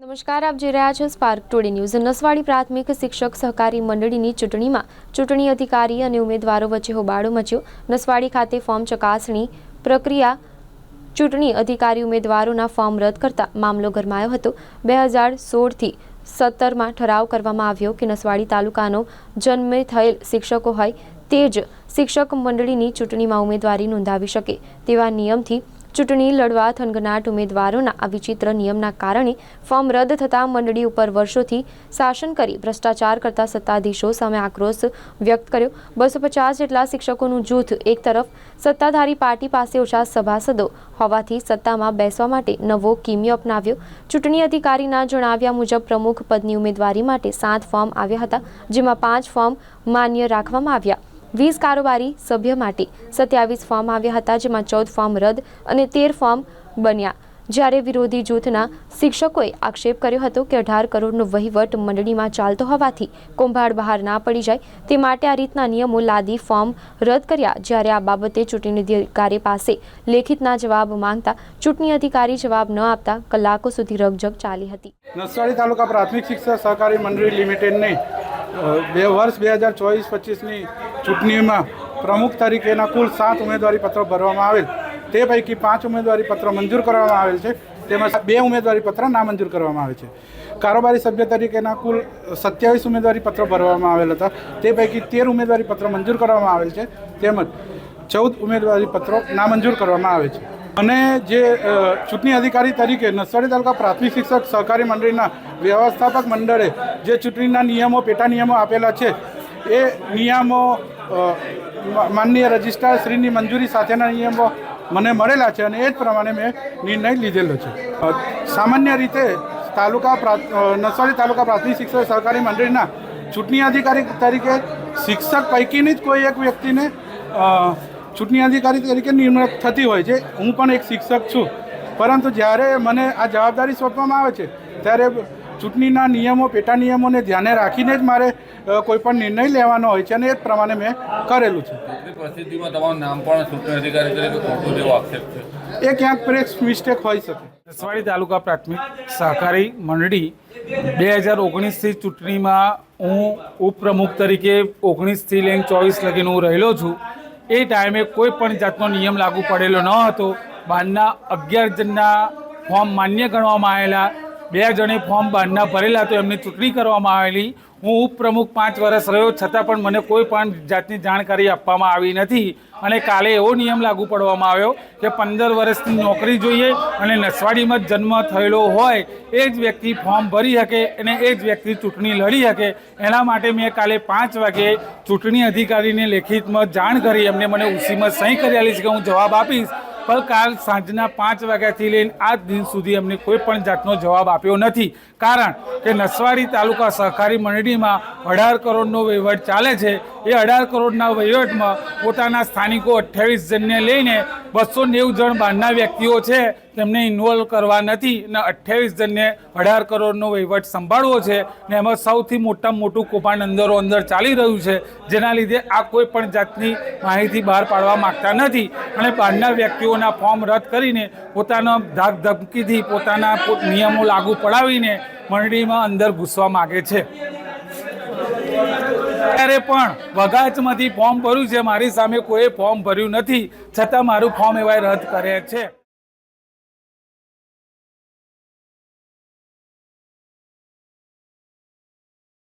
નમસ્કાર, આપ જોઈ રહ્યા છો સ્પાર્ક ટુડે ન્યૂઝ નસવાડી પ્રાથમિક શિક્ષક સહકારી મંડળીની ચૂંટણીમાં ચૂંટણી અધિકારી અને ઉમેદવારો વચ્ચે હોબાળો મચ્યો. નસવાડી ખાતે ફોર્મ ચકાસણી પ્રક્રિયા ચૂંટણી અધિકારી ઉમેદવારોના ફોર્મ રદ કરતા મામલો ગરમાયો હતો. બે હજાર સોળથી સત્તરમાં ઠરાવ કરવામાં આવ્યો કે નસવાડી તાલુકાનો જન્મે થયેલ શિક્ષકો હોય તે જ શિક્ષક મંડળીની ચૂંટણીમાં ઉમેદવારી નોંધાવી શકે તેવા નિયમથી ચૂંટણી લડવા થનગનાટ ઉમેદવારોના આ વિચિત્ર નિયમના કારણે ફોર્મ રદ થતાં મંડળી ઉપર વર્ષોથી શાસન કરી ભ્રષ્ટાચાર કરતા સત્તાધીશો સામે આક્રોશ વ્યક્ત કર્યો. બસો પચાસ જેટલા શિક્ષકોનું જૂથ એક તરફ સત્તાધારી પાર્ટી પાસે ઓછા સભાસદો હોવાથી સત્તામાં બેસવા માટે નવો કિમિયો અપનાવ્યો. ચૂંટણી અધિકારીના જણાવ્યા મુજબ પ્રમુખ પદની ઉમેદવારી માટે સાત ફોર્મ આવ્યા હતા, જેમાં પાંચ ફોર્મ માન્ય રાખવામાં આવ્યા. વીસ કારોબારી સભ્ય માટે સત્યાવીસ ફોર્મ આવ્યા હતા, જેમાં ચૌદ ફોર્મ રદ અને તેર ફોર્મ બન્યા. જ્યારે વિરોધી જૂથના શિક્ષકોએ આક્ષેપ કર્યો હતો કે અઢાર કરોડનો વહીવટ મંડળીમાં ચાલતો હોવાથી કૌભાંડ બહાર ના પડી જાય, તે માટે આ રીતના નિયમો લાદી ફોર્મ રદ કર્યા. જ્યારે આ બાબતે ચૂંટણી અધિકારી પાસે લેખિતના જવાબ માંગતા ચૂંટણી અધિકારી જવાબ ન આપતા કલાકો સુધી રગજગ ચાલી હતી. નસવાડી તાલુકા પ્રાથમિક શિક્ષક સહકારી મંડળી લિમિટેડને બે વર્ષ બે હજાર ચોવીસ પચીસની ચૂંટણીમાં પ્રમુખ તરીકેના કુલ સાત ઉમેદવારી પત્રો ભરવામાં આવેલ. તે પૈકી પાંચ ઉમેદવારી પત્રો મંજૂર કરવામાં આવેલ છે. તેમાં બે ઉમેદવારી પત્ર નામંજૂર કરવામાં આવે છે. કારોબારી સભ્ય તરીકેના કુલ સત્યાવીસ ઉમેદવારી પત્રો ભરવામાં આવેલ હતા. તે પૈકી તેર ઉમેદવારી પત્ર મંજૂર કરવામાં આવેલ છે. તેમજ ચૌદ ઉમેદવારી પત્રો નામંજૂર કરવામાં આવે છે. અને જે ચૂંટણી અધિકારી તરીકે નસવાડી તાલુકા પ્રાથમિક શિક્ષક સહકારી મંડળીના વ્યવસ્થાપક મંડળે જે ચૂંટણીના નિયમો, પેટા નિયમો આપેલા છે, એ નિયમો માનનીય રજિસ્ટ્રાર શ્રીની મંજૂરી સાથેના નિયમો મને મળેલા છે અને એ જ પ્રમાણે મેં નિર્ણય લીધેલો છે. સામાન્ય રીતે તાલુકા નસવાડી તાલુકા પ્રાથમિક શિક્ષક સહકારી મંડળીના ચૂંટણી અધિકારી તરીકે શિક્ષક પૈકીની જ કોઈ એક વ્યક્તિને ચૂંટણી અધિકારી તરીકે નિમણૂક થતી હોય છે. હું પણ એક શિક્ષક છું. પરંતુ જ્યારે મને આ જવાબદારી સોંપવામાં આવે છે, ત્યારે ચૂંટણીના નિયમો પેટા નિયમોને ધ્યાને રાખીને જ મારે કોઈ પણ નિર્ણય લેવાનો હોય છે અને એ જ પ્રમાણે મેં કરેલું છે. ચૂંટણી તમારું નામ પણ ચૂંટણી અધિકારી તરીકે ખોટું જેવો આક્ષેપ છે. એ ક્યાંક પ્રેસ મિસ્ટેક હોઈ શકે. નસવાડી તાલુકા પ્રાથમિક સહકારી મંડળી બે હજાર ઓગણીસથી ચૂંટણીમાં હું ઉપપ્રમુખ તરીકે ઓગણીસથી લઈને ચોવીસ લગીને હું રહેલો છું. એ ટાઈમે કોઈ પણ જાતનો નિયમ લાગુ પડેલો ન હતો. બહારના અગિયાર જણના ફોર્મ માન્ય ગણવામાં આવેલા. બે જણે ફોર્મ બહારના ભરેલા તો એમની ચૂંટણી કરવામાં આવેલી. હું ઉપપ્રમુખ પાંચ વર્ષ રહ્યો, છતાં પણ મને કોઈ પણ જાતની જાણકારી આપવામાં આવી નથી. અને કાલે એવો નિયમ લાગુ પાડવામાં આવ્યો કે પંદર વર્ષની નોકરી જોઈએ અને નસવાડીમાં જ જન્મ થયેલો હોય, એ જ વ્યક્તિ ફોર્મ ભરી શકે અને એ જ વ્યક્તિ ચૂંટણી લડી શકે. એના માટે મેં કાલે પાંચ વાગે ચૂંટણી અધિકારીને લેખિતમાં જાણ કરી. એમને મને ઉસીમાં સહી કરી આલી છે કે હું જવાબ આપીશ. પણ કાલ સાંજના પાંચ વાગ્યાથી લઈને આજ દિન સુધી અમને કોઈ પણ જાતનો જવાબ આપ્યો નથી. કારણ કે નસવાડી તાલુકા સહકારી મંડળીમાં અઢાર કરોડનો વહીવટ ચાલે છે. એ અઢાર કરોડના વહીવટમાં પોતાના સ્થાનિકો અઠ્યાવીસ જણને લઈને બસો નેવું જણ બહારના વ્યક્તિઓ છે. તેમને ઇન્વોલ્વ કરવા નથી. અને અઠ્યાવીસ જણને અઢાર કરોડનો વહીવટ સંભાળવો છે ને એમાં સૌથી મોટામાં મોટું કૌભાંડ અંદરો અંદર ચાલી રહ્યું છે, જેના લીધે આ કોઈ પણ જાતની માહિતી બહાર પાડવા માગતા નથી. અને બહારના વ્યક્તિઓના ફોર્મ રદ કરીને પોતાના ધાક ધમકીથી પોતાના નિયમો લાગુ પડાવીને મંડળીમાં અંદર ઘૂસવા માગે છે. ત્યારે પણ વગાચમાંથી ફોર્મ ભર્યું છે. મારી સામે કોઈ ફોર્મ ભર્યું નથી. છતાં મારું ફોર્મ એવાય રદ કરે છે.